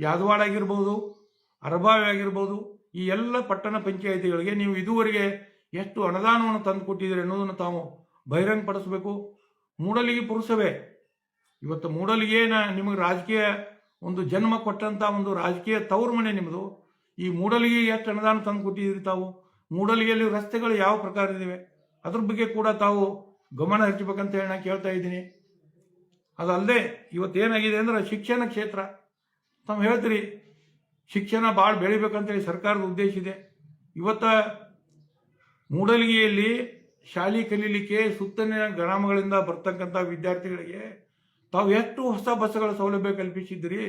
ಯಾದವಾಡ ಆಗಿರ್ಬೋದು, ಅರಬಾವಿ ಆಗಿರ್ಬೋದು, ಈ ಎಲ್ಲ ಪಟ್ಟಣ ಪಂಚಾಯಿತಿಗಳಿಗೆ ನೀವು ಇದುವರೆಗೆ ಎಷ್ಟು ಅನುದಾನವನ್ನು ತಂದು ಕೊಟ್ಟಿದ್ದೀರಿ ಅನ್ನೋದನ್ನು ತಾವು ಬಹಿರಂಗಪಡಿಸಬೇಕು. ಮೂಡಲಿಗೆ ಪುರುಷವೇ ಇವತ್ತು ಮೂಡಲಿಗೆ ನಾ- ನಿಮಗೆ ರಾಜಕೀಯ ಒಂದು ಜನ್ಮ ಕೊಟ್ಟಂಥ ಒಂದು ರಾಜಕೀಯ ತವರು ಮನೆ ನಿಮ್ಮದು. ಈ ಮೂಡಲಿಗೆ ಎಷ್ಟು ಅನುದಾನ ತಂದು ಕೊಟ್ಟಿದ್ದೀರಿ ತಾವು? ಮೂಡಲಿಗೆಯಲ್ಲಿ ರಸ್ತೆಗಳು ಯಾವ ಪ್ರಕಾರದಿವೆ? ಅದ್ರ ಬಗ್ಗೆ ಕೂಡ ತಾವು ಗಮನ ಹರಿಸಬೇಕಂತ ಹೇಳಿ ನಾನು ಕೇಳ್ತಾ ಇದ್ದೀನಿ. ಅದಲ್ಲದೆ ಇವತ್ತೇನಾಗಿದೆ ಅಂದ್ರೆ ಶಿಕ್ಷಣ ಕ್ಷೇತ್ರ. ತಾವು ಹೇಳ್ತೀರಿ, ಶಿಕ್ಷಣ ಭಾಳ ಬೆಳಿಬೇಕಂತೇಳಿ ಸರ್ಕಾರದ ಉದ್ದೇಶ ಇದೆ. ಇವತ್ತ ಮೂಡಲಗಿಯಲ್ಲಿ ಶಾಲೆ ಕಲೀಲಿಕ್ಕೆ ಸುತ್ತಲಿನ ಗ್ರಾಮಗಳಿಂದ ಬರ್ತಕ್ಕಂಥ ವಿದ್ಯಾರ್ಥಿಗಳಿಗೆ ತಾವು ಎಷ್ಟು ಹೊಸ ಬಸ್ಗಳ ಸೌಲಭ್ಯ ಕಲ್ಪಿಸಿದ್ರಿ?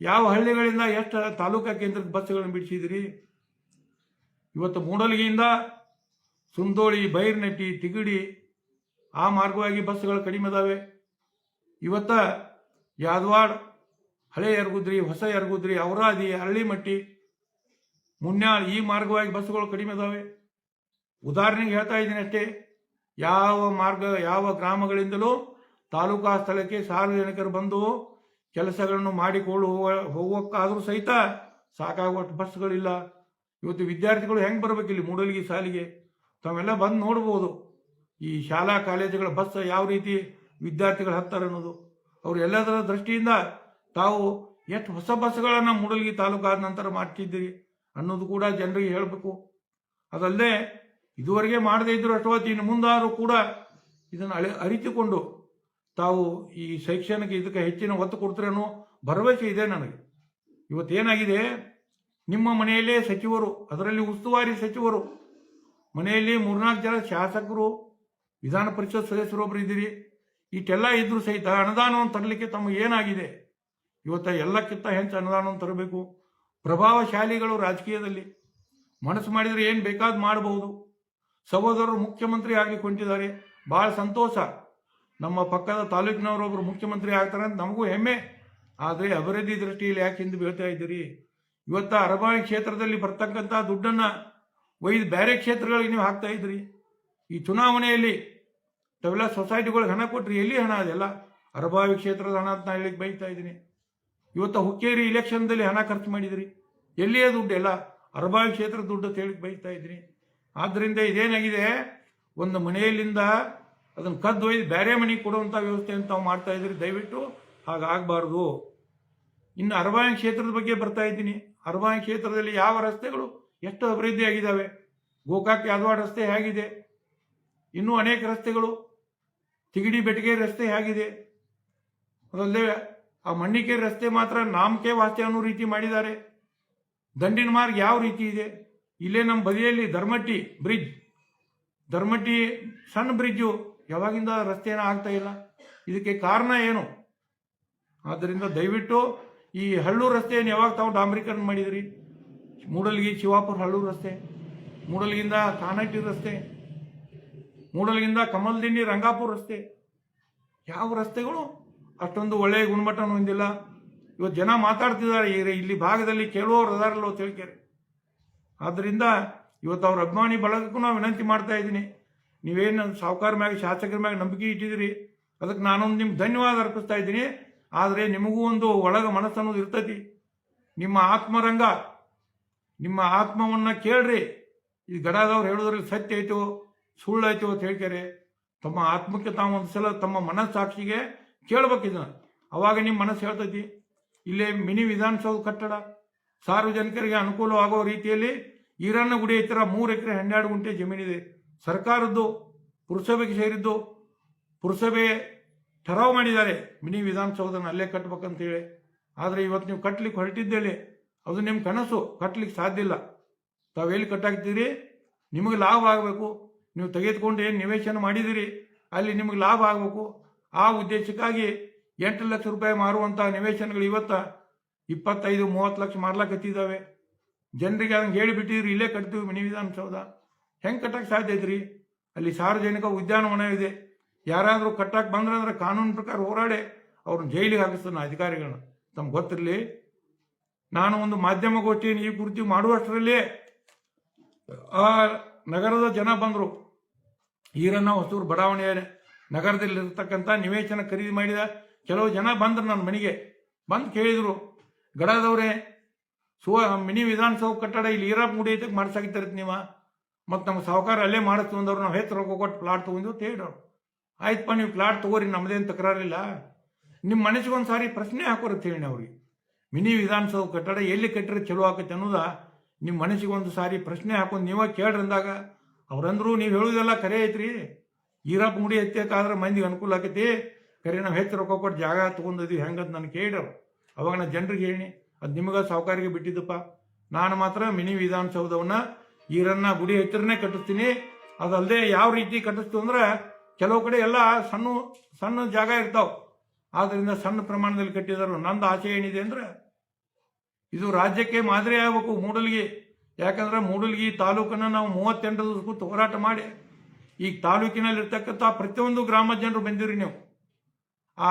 ಯಾವ ಹಳ್ಳಿಗಳಿಂದ ಎಷ್ಟು ತಾಲೂಕಾ ಕೇಂದ್ರದ ಬಸ್ಸುಗಳನ್ನು ಬಿಡಿಸಿದ್ರಿ? ಇವತ್ತು ಮೂಡಲಗಿಯಿಂದ ಸುಂದೋಳಿ, ಬೈರ್ನಟ್ಟಿ, ತಿಗಡಿ ಆ ಮಾರ್ಗವಾಗಿ ಬಸ್ಸುಗಳು ಕಡಿಮೆ ಇದಾವೆ ಇವತ್ತ ಯಾದವಾಡ್, ಹಳೆ ಯರಗುದ್ರಿ, ಹೊಸ ಯರಗುದ್ರಿ, ಔರಾದಿ, ಹಳ್ಳಿಮಟ್ಟಿ, ಮುನ್ಯಾಳ್ ಈ ಮಾರ್ಗವಾಗಿ ಬಸ್ಸುಗಳು ಕಡಿಮೆ ಇದಾವೆ ಉದಾಹರಣೆಗೆ ಹೇಳ್ತಾ ಇದ್ದೀನಿ ಅಷ್ಟೇ, ಯಾವ ಮಾರ್ಗ, ಯಾವ ಗ್ರಾಮಗಳಿಂದಲೂ ತಾಲೂಕಾ ಸ್ಥಳಕ್ಕೆ ಸಾರ್ವಜನಿಕರು ಬಂದು ಕೆಲಸಗಳನ್ನು ಮಾಡಿಕೊಂಡು ಹೋಗ ಹೋಗೋಕ್ಕಾದರೂ ಸಹಿತ ಸಾಕಾಗುವಷ್ಟು ಬಸ್ಗಳಿಲ್ಲ ಇವತ್ತು ವಿದ್ಯಾರ್ಥಿಗಳು ಹೆಂಗೆ ಬರಬೇಕು ಇಲ್ಲಿ ಮೂಡಲ್ಗಿ ಸಾಲಿಗೆ? ತಾವೆಲ್ಲ ಬಂದು ನೋಡ್ಬೋದು. ಈ ಶಾಲಾ, ಕಾಲೇಜುಗಳ ಬಸ್ ಯಾವ ರೀತಿ ವಿದ್ಯಾರ್ಥಿಗಳು ಹತ್ತಾರೆ ಅನ್ನೋದು. ಅವರು ಎಲ್ಲದರ ದೃಷ್ಟಿಯಿಂದ ತಾವು ಎಷ್ಟು ಹೊಸ ಬಸ್ಗಳನ್ನು ಮೂಡಲ್ಗಿ ತಾಲೂಕಾದ ನಂತರ ಮಾಡ್ತಿದ್ದೀರಿ ಅನ್ನೋದು ಕೂಡ ಜನರಿಗೆ ಹೇಳಬೇಕು. ಅದಲ್ಲದೆ ಇದುವರೆಗೆ ಮಾಡದೇ ಇದ್ರು ಅಷ್ಟೊತ್ತು ಇನ್ನು ಮುಂದಾದರೂ ಕೂಡ ಇದನ್ನು ಅಳಿ, ಅರಿತುಕೊಂಡು ತಾವು ಈ ಶೈಕ್ಷಣಿಕ ಇದಕ್ಕೆ ಹೆಚ್ಚಿನ ಒತ್ತು ಕೊಡ್ತಾರೆ ಅನ್ನೋ ಭರವಸೆ ಇದೆ ನನಗೆ. ಇವತ್ತೇನಾಗಿದೆ? ನಿಮ್ಮ ಮನೆಯಲ್ಲೇ ಸಚಿವರು, ಅದರಲ್ಲಿ ಉಸ್ತುವಾರಿ ಸಚಿವರು, ಮನೆಯಲ್ಲಿ ಮೂರ್ನಾಲ್ಕು ಜನ ಶಾಸಕರು, ವಿಧಾನ ಪರಿಷತ್ ಸದಸ್ಯರೊಬ್ಬರು ಇದ್ದೀರಿ. ಇಷ್ಟೆಲ್ಲ ಇದ್ರೂ ಸಹಿತ ಅನುದಾನವನ್ನು ತರಲಿಕ್ಕೆ ತಮಗೆ ಏನಾಗಿದೆ? ಇವತ್ತ ಎಲ್ಲಕ್ಕಿಂತ ಹೆಚ್ಚು ಅನುದಾನವನ್ನು ತರಬೇಕು? ಪ್ರಭಾವಶಾಲಿಗಳು ರಾಜಕೀಯದಲ್ಲಿ ಮನಸ್ಸು ಮಾಡಿದರೆ ಏನು ಬೇಕಾದ ಮಾಡಬಹುದು ಸಹೋದರರು ಮುಖ್ಯಮಂತ್ರಿ ಆಗಿ ಹೊಂಟಿದ್ದಾರೆ ಭಾಳ ಸಂತೋಷ. ನಮ್ಮ ಪಕ್ಕದ ತಾಲೂಕಿನವರೊಬ್ಬರು ಮುಖ್ಯಮಂತ್ರಿ ಆಗ್ತಾರೆ ಅಂತ ನಮಗೂ ಹೆಮ್ಮೆ. ಆದರೆ ಅಭಿವೃದ್ಧಿ ದೃಷ್ಟಿಯಲ್ಲಿ ಯಾಕೆ ಹಿಂದೆ ಬೀಳ್ತಾ ಇದ್ದೀರಿ? ಇವತ್ತ ಅರಬಾವಿ ಕ್ಷೇತ್ರದಲ್ಲಿ ಬರ್ತಕ್ಕಂಥ ದುಡ್ಡನ್ನು ಒಯ್ದು ಬೇರೆ ಕ್ಷೇತ್ರಗಳಿಗೆ ನೀವು ಹಾಕ್ತಾ ಇದ್ರಿ ಈ ಚುನಾವಣೆಯಲ್ಲಿ ತಾವೆಲ್ಲ ಸೊಸೈಟಿಗಳಿಗೆ ಹಣ ಕೊಟ್ರಿ ಎಲ್ಲಿ ಹಣ ಅದೆಲ್ಲ? ಅರಬಾವಿ ಕ್ಷೇತ್ರದ ಹಣ ಅಂತ ನಾನು ಹೇಳಿಕ್ ಬೈತಾ ಇದ್ದೀನಿ. ಇವತ್ತು ಹುಕ್ಕೇರಿ ಇಲೆಕ್ಷನ್ದಲ್ಲಿ ಹಣ ಖರ್ಚು ಮಾಡಿದಿರಿ. ಎಲ್ಲಿಯೇ ದುಡ್ಡು ಎಲ್ಲ? ಅರಬಾವಿ ಕ್ಷೇತ್ರದ ದುಡ್ಡು ಅಂತ ಹೇಳಿಕ್ ಬೈತಾ ಇದ್ದೀನಿ. ಆದ್ದರಿಂದ ಇದೇನಾಗಿದೆ? ಒಂದು ಮನೆಯಲ್ಲಿಂದ ಅದನ್ನು ಕದ್ದು ಒಯ್ದು ಬೇರೆ ಮನೆಗೆ ಕೊಡುವಂಥ ವ್ಯವಸ್ಥೆಯನ್ನು ತಾವು ಮಾಡ್ತಾ ಇದ್ದೀರಿ ದಯವಿಟ್ಟು ಹಾಗಾಗಬಾರ್ದು. ಇನ್ನು ಅರಬಾಯಿ ಕ್ಷೇತ್ರದ ಬಗ್ಗೆ ಬರ್ತಾ ಇದ್ದೀನಿ. ಅರಬಾಯಿ ಕ್ಷೇತ್ರದಲ್ಲಿ ಯಾವ ರಸ್ತೆಗಳು ಎಷ್ಟು ಅಭಿವೃದ್ಧಿಯಾಗಿದ್ದಾವೆ? ಗೋಕಾಕ್ ಯಾದವಾಡ ರಸ್ತೆ ಹೇಗಿದೆ? ಇನ್ನೂ ಅನೇಕ ರಸ್ತೆಗಳು ತಿಗಡಿ ಬೆಟ್ಟಿಗೆ ರಸ್ತೆ ಹೇಗಿದೆ? ಅದಲ್ಲದೆ ಆ ಮಣ್ಣಿಕೆ ರಸ್ತೆ ಮಾತ್ರ ನಾಮಕೆ ವಾಸ್ತೆ ಅನ್ನೋ ರೀತಿ ಮಾಡಿದ್ದಾರೆ. ದಂಡಿನ ಮಾರ್ಗ ಯಾವ ರೀತಿ ಇದೆ? ಇಲ್ಲೇ ನಮ್ಮ ಬದಿಯಲ್ಲಿ ಧರ್ಮಟ್ಟಿ ಬ್ರಿಡ್ಜ್. ಧರ್ಮಟ್ಟಿ ಸಣ್ಣ ಬ್ರಿಡ್ಜು, ಯಾವಾಗಿಂದ ರಸ್ತೆನ ಆಗ್ತಾ ಇಲ್ಲ? ಇದಕ್ಕೆ ಕಾರಣ ಏನು? ಆದ್ದರಿಂದ ದಯವಿಟ್ಟು ಈ ಹಳ್ಳು ರಸ್ತೆಯನ್ನು ಯಾವಾಗ ತಾವು ಡಾಂಬರೀಕರಣ ಮಾಡಿದ್ರಿ? ಮೂಡಲ್ಗಿ, ಶಿವಾಪುರ ಹಳ್ಳೂರು ರಸ್ತೆ ಮೂಡಲ್ಗಿಂದ ಕಾನಟ್ಟಿ ರಸ್ತೆ ಮೂಡಲ್ಗಿಂದ ಕಮಲ್ದಿಂಡಿ ರಂಗಾಪುರ ರಸ್ತೆ. ಯಾವ ರಸ್ತೆಗಳು? ಅಷ್ಟೊಂದು ಒಳ್ಳೆಯ ಗುಣಮಟ್ಟ ಹೊಂದಿಲ್ಲ. ಇವತ್ತು ಜನ ಮಾತಾಡ್ತಿದ್ದಾರೆ. ಇಲ್ಲಿ ಭಾಗದಲ್ಲಿ ಕೇಳುವವರು ಅದಾರಲ್ಲೋ ತಿಳ್ಕೆರೆ. ಆದ್ದರಿಂದ ಇವತ್ತು ಅವ್ರ ಅಭಿಮಾನಿ ಬಳಗಕ್ಕೂ ನಾವು ವಿನಂತಿ ಮಾಡ್ತಾ ಇದ್ದೀನಿ. ನೀವೇನು ಸಾಹುಕಾರ ಮ್ಯಾಗ, ಶಾಸಕರ ಮ್ಯಾಗ ನಂಬಿಕೆ ಇಟ್ಟಿದ್ದೀರಿ? ಅದಕ್ಕೆ ನಾನೊಂದು ನಿಮ್ಗೆ ಧನ್ಯವಾದ ಅರ್ಪಿಸ್ತಾ ಇದ್ದೀನಿ. ಆದರೆ ನಿಮಗೂ ಒಂದು ಒಳಗ ಮನಸ್ಸು ಅನ್ನೋದು ಇರ್ತೈತಿ. ನಿಮ್ಮ ಆತ್ಮರಂಗ, ನಿಮ್ಮ ಆತ್ಮವನ್ನು ಕೇಳ್ರಿ. ಈ ಗಡಾದವ್ರು ಹೇಳೋದ್ರಲ್ಲಿ ಸತ್ಯ ಐತೋ? ಸುಳ್ಳು ಐತೋ ಅಂತ ಹೇಳ್ತಾರೆ ತಮ್ಮ ಆತ್ಮಕ್ಕೆ ತಾವು ಒಂದು ಸಲ ತಮ್ಮ ಮನಸ್ಸಾಕ್ಷಿಗೆ ಇದನ್ನ. ಅವಾಗ ನಿಮ್ಮ ಮನಸ್ಸು ಹೇಳ್ತೈತಿ, ಇಲ್ಲೇ ಮಿನಿ ವಿಧಾನಸೌಧ ಕಟ್ಟಡ, ಸಾರ್ವಜನಿಕರಿಗೆ ಅನುಕೂಲ ಆಗೋ ರೀತಿಯಲ್ಲಿ ಈರಣ್ಣ ಗುಡಿ ಹತ್ತಿರ ಮೂರು ಎಕರೆ ಹನ್ನೆರಡು ಗುಂಟೆ ಜಮೀನಿದೆ. ಸರ್ಕಾರದ್ದು, ಪುರಸಭೆಗೆ ಸೇರಿದ್ದು, ಪುರಸಭೆ ಠರಾವ್ ಮಾಡಿದ್ದಾರೆ, ಮಿನಿ ವಿಧಾನಸೌಧನ ಅಲ್ಲೇ ಕಟ್ಬೇಕಂತೇಳಿ. ಆದರೆ ಇವತ್ತು ನೀವು ಕಟ್ಟಲಿಕ್ಕೆ ಹೊರಟಿದ್ದೇಳಿ ಅದು ನಿಮ್ಮ ಕನಸು ಕಟ್ಟಲಿಕ್ಕೆ ಸಾಧ್ಯ ಇಲ್ಲ. ತಾವೆಲ್ಲಿ ಕಟ್ಟಾಗ್ತೀರಿ ನಿಮಗೆ ಲಾಭ ಆಗಬೇಕು. ನೀವು ತೆಗೆದುಕೊಂಡು ಏನು ನಿವೇಶನ ಮಾಡಿದಿರಿ, ಅಲ್ಲಿ ನಿಮಗೆ ಲಾಭ ಆಗಬೇಕು. ಆ ಉದ್ದೇಶಕ್ಕಾಗಿ ಎಂಟು ಲಕ್ಷ ರೂಪಾಯಿ ಮಾರುವಂಥ ನಿವೇಶನಗಳು ಇವತ್ತ ಇಪ್ಪತ್ತೈದು, ಮೂವತ್ತು ಲಕ್ಷ ಮಾರ್ಲಕತ್ತಿದ್ದಾವೆ ಜನರಿಗೆ ಅದನ್ನು ಹೇಳಿಬಿಟ್ಟಿದ್ರಿ ಇಲ್ಲೇ ಕಟ್ತೀವಿ, ಮಿನಿ ವಿಧಾನಸೌಧ. ಹೆಂಗೆ ಕಟ್ಟಕ್ಕೆ ಸಾಧ್ಯ ಐತ್ರಿ? ಅಲ್ಲಿ ಸಾರ್ವಜನಿಕ ಉದ್ಯಾನವನ ಇದೆ. ಯಾರಾದರೂ ಕಟ್ಟಕ್ಕೆ ಬಂದ್ರಂದ್ರೆ ಕಾನೂನು ಪ್ರಕಾರ ಹೋರಾಡಿ ಅವ್ರನ್ನ ಜೈಲಿಗೆ ಹಾಕಿಸ್ತಾನೆ ಅಧಿಕಾರಿಗಳನ್ನ. ತಮ್ಗೆ ಗೊತ್ತಿರಲಿ, ನಾನು ಒಂದು ಮಾಧ್ಯಮಗೋಷ್ಠಿಯನ್ನು ಈ ಕುರಿತು ಮಾಡುವಷ್ಟರಲ್ಲಿ ಆ ನಗರದ ಜನ ಬಂದರು. ಈರಣ್ಣ ಹೊಸೂರು ಬಡಾವಣೆಯ ನಗರದಲ್ಲಿರ್ತಕ್ಕಂಥ ನಿವೇಶನ ಖರೀದಿ ಮಾಡಿದ ಕೆಲವು ಜನ ಬಂದರು ನನ್ನ ಮನೆಗೆ. ಬಂದು ಕೇಳಿದರು, ಗಡದವ್ರೆ, ಸುವ, ಮಿನಿ ವಿಧಾನಸೌಧ ಕಟ್ಟಡ ಇಲ್ಲಿ ಈರಪ್ಪ ಗುಡಿ ಐತಕ್ಕೆ ಮಾಡ್ಸಾಕಿತ್ತಾರತ್ ನೀವು. ಮತ್ತು ನಮ್ಮ ಸಾಹುಕಾರ ಅಲ್ಲೇ ಮಾಡಿಸ್ತು ಅಂದವ್ರು, ನಾವು ಹೆಚ್ಚು ರೊಕ್ಕ ಕೊಟ್ಟು ಪ್ಲಾಟ್ ತೊಗೊಂಡು ಹೇಳಿದ್ರು ಆಯ್ತಪ್ಪ ನೀವು ಪ್ಲಾಟ್ ತೊಗೋರಿ ನಮ್ಮದೇನು ತಕರಾರಿಲ್ಲ. ನಿಮ್ಮ ಮನಸ್ಸಿಗೆ ಒಂದು ಸಾರಿ ಪ್ರಶ್ನೆ ಹಾಕೋರು ಹೇಳಿ ಅವ್ರಿಗೆ. ಮಿನಿ ವಿಧಾನಸೌಧ ಕಟ್ಟಡ ಎಲ್ಲಿ ಕಟ್ಟಿದ್ರೆ ಚಲೋ ಆಗುತ್ತೆ ಅನ್ನೋದ ನಿಮ್ಮ ಮನಸ್ಸಿಗೆ ಒಂದು ಸಾರಿ ಪ್ರಶ್ನೆ ಹಾಕೊಂಡು ನೀವೇ ಕೇಳ್ರಿ ಅಂದಾಗ ಅವ್ರಂದ್ರು ನೀವು ಹೇಳುವುದೆಲ್ಲ ಕರೆ ಐತ್ರಿ. ಈರಪ್ಪ ಗುಡಿ ಎತ್ತಕ್ಕಾದ್ರೆ ಮಂದಿಗೆ ಅನುಕೂಲ ಆಕೈತಿ. ಕರೆ ನಾವು ಹೆಚ್ಚು ರೊಕ್ಕ ಕೊಟ್ಟು ಜಾಗ ತೊಗೊಂಡಿದ್ವಿ, ಹೆಂಗಂತ ನಾನು ಕೇಳಿರು ಅವಾಗ ನಾನು ಜನರಿಗೆ ಹೇಳಿ ಅದು ನಿಮಗೆ ಸಾವುಕಾರಿಗೆ ಬಿಟ್ಟಿದ್ದಪ್ಪ. ನಾನು ಮಾತ್ರ ಮಿನಿ ವಿಧಾನಸೌಧವನ್ನ ಈರನ್ನ ಗುಡಿ ಹತ್ತಿರನೇ ಕಟ್ಟಿಸ್ತೀನಿ. ಅದಲ್ಲದೆ ಯಾವ ರೀತಿ ಕಟ್ಟಿಸ್ತು ಅಂದ್ರೆ ಕೆಲವು ಕಡೆ ಎಲ್ಲ ಸಣ್ಣ ಸಣ್ಣ ಜಾಗ ಇರ್ತಾವ. ಆದ್ದರಿಂದ ಸಣ್ಣ ಪ್ರಮಾಣದಲ್ಲಿ ಕಟ್ಟಿದರು ನಂದು ಆಸೆ ಏನಿದೆ ಅಂದ್ರೆ ಇದು ರಾಜ್ಯಕ್ಕೆ ಮಾದರಿ ಆಗಬೇಕು, ಮೂಡಲ್ಗಿ. ಯಾಕಂದ್ರೆ ಮೂಡಲ್ಗಿ ತಾಲೂಕನ್ನ ನಾವು ಮೂವತ್ತೆಂಟು ದಿವಸ ಕೂತು ಹೋರಾಟ ಮಾಡಿ, ಈಗ ತಾಲೂಕಿನಲ್ಲಿರ್ತಕ್ಕಂಥ ಪ್ರತಿಯೊಂದು ಗ್ರಾಮ ಜನರು ಬಂದಿರಿ ನೀವು. ಆ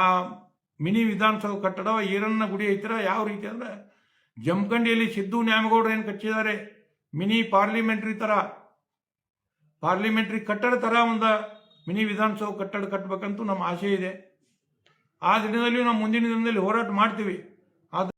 ಮಿನಿ ವಿಧಾನಸೌಧ ಕಟ್ಟಡ, ಈರಣ್ಣ ಗುಡಿ ಐತಿರ ಯಾವ ರೀತಿ ಅಂದ್ರೆ ಜಮಖಂಡಿಯಲ್ಲಿ ಸಿದ್ದು ನ್ಯಾಮಗೌಡರು ಏನು ಕಟ್ಟಿದ್ದಾರೆ? ಮಿನಿ ಪಾರ್ಲಿಮೆಂಟ್ರಿ ತರ, ಪಾರ್ಲಿಮೆಂಟ್ರಿ ಕಟ್ಟಡ ತರ ಒಂದು ಮಿನಿ ವಿಧಾನಸೌಧ ಕಟ್ಟಡ ಕಟ್ಟಬೇಕಂತೂ ನಮ್ಮ ಆಸೆ ಇದೆ. ಆ ದಿನದಲ್ಲಿ ನಾವು ಮುಂದಿನ ದಿನದಲ್ಲಿ ಹೋರಾಟ ಮಾಡ್ತೀವಿ.